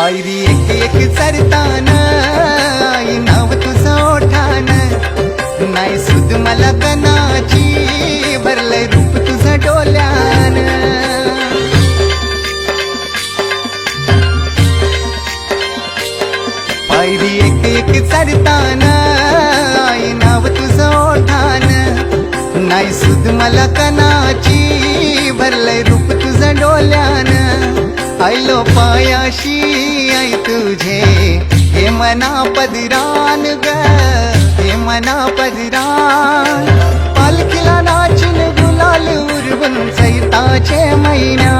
पायरी एक एक चरतान आई नाव तुझं ओठान. नाही सुद मला कनाची भरलंय रूप तुझं डोल्यान. पायरी एक एक चरतान आई नाव तुझं ओठान. नाही सुद मला कनाची भरलंय आयलो पायाशी आई तुझे. हे मना पदरान ग हे मना पदरान. पालखीला नाचून गुलाल उरवून सैताचे मैनान सैताचे